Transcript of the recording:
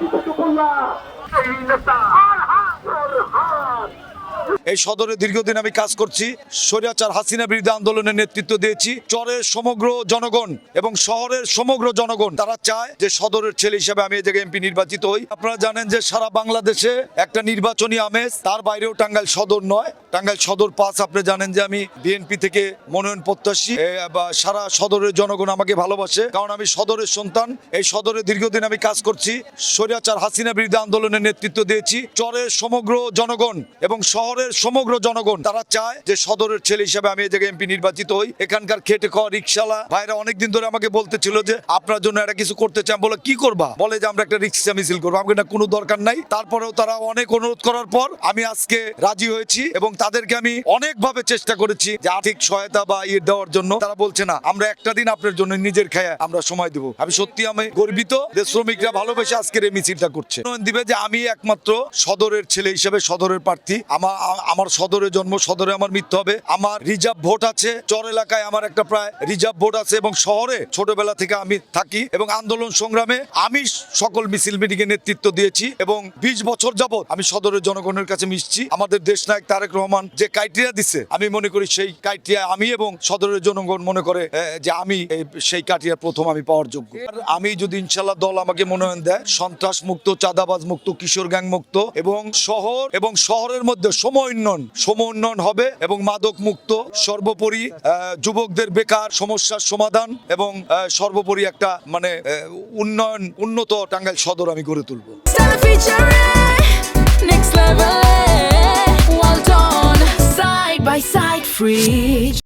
কুতুবুল্লাহ এই হাত আর হাত এই সদরে দীর্ঘদিন আমি কাজ করছি। স্বৈরাচার হাসিনা বিরুদ্ধে আন্দোলনের নেতৃত্ব দিয়েছি। চরের সমগ্র জনগণ এবং শহরের সমগ্র জনগণ, তারা চায় যে সদরের ছেলে হিসেবে আমি এই জায়গায় এমপি নির্বাচিত হই। আপনারা জানেন যে সারা বাংলাদেশে একটা নির্বাচনী আমেজ, তার বাইরেও টাঙ্গাইল সদর নয়। টাঙ্গাইল সদর পাস আপনি জানেন যে আমি বিএনপি থেকে মনোনয়ন প্রত্যাশী। বা সারা সদরের জনগণ আমাকে ভালোবাসে, কারণ আমি সদরের সন্তান। এই সদরে দীর্ঘদিন আমি কাজ করছি। স্বৈরাচার হাসিনা বিরুদ্ধে আন্দোলনের নেতৃত্ব দিয়েছি। চরের সমগ্র জনগণ এবং শহরের সমগ্র জনগণ, তারা চায় যে সদরের ছেলে হিসেবে আমি এই জায়গায় এমপি নির্বাচিত হই। এখানকার খেটে খাওয়া রিক্সালা ভাইরা অনেকদিন ধরে আমাকে বলতেছিল যে, আপনার জন্য একটা কিছু করতে চান বলে কি করবা? বলে যে, আমরা একটা রিক্সা মিছিল করব। আমাকে না কোনো দরকার নাই। তারপরেও তারা অনেক অনুরোধ করার পর আমি আজকে রাজি হয়েছি এবং তাদেরকে আমি অনেকভাবে চেষ্টা করেছি যে আর্থিক সহায়তা বা ইয়ে দেওয়ার জন্য। তারা বলছে, না, আমরা একটা দিন আপনার জন্য নিজের খায়া আমরা সময় দেবো। আমি সত্যি আমি গর্বিত যে শ্রমিকরা ভালোবেসে আজকের এই মিছিলটা করছে। দিবে যে, আমি একমাত্র সদরের ছেলে হিসেবে সদরের প্রার্থী। আমার আমার সদরে জন্ম, সদরে আমার মৃত্যু হবে। আমার রিজার্ভ ভোট আছে। চর এলাকায় আমার একটা প্রায় রিজার্ভ ভোট আছে এবং শহরে ছোটবেলা থেকে আমি থাকি এবং আন্দোলন সংগ্রামে আমি সকল মিছিল মিটিং নেতৃত্ব দিয়েছি এবং বিশ বছর যাবৎ আমি সদরের জনগণের কাছে মিশছি। আমাদের দেশ নায়ক তারেক রহমান যে ক্রাইটেরিয়া দিছে, আমি মনে করি সেই ক্রাইটেরিয়া আমি এবং সদরের জনগণ মনে করে যে আমি সেই ক্রাইটেরিয়া প্রথম আমি পাওয়ার যোগ্য। আমি যদি ইনশাল্লাহ দল আমাকে মনোনয়ন দেয় সন্ত্রাস মুক্ত চাঁদাবাজ মুক্ত কিশোর গ্যাং মুক্ত এবং শহর এবং শহরের মধ্যে সময় উন্নয়ন সম উন্নয়ন হবে এবং মাদক মুক্ত সর্বোপরি যুবকদের বেকার সমস্যার সমাধান এবং সর্বোপরি একটা মানে উন্নয়ন উন্নত টাঙ্গাইল সদর আমি গড়ে তুলব next level. Well done, side by side, fridge.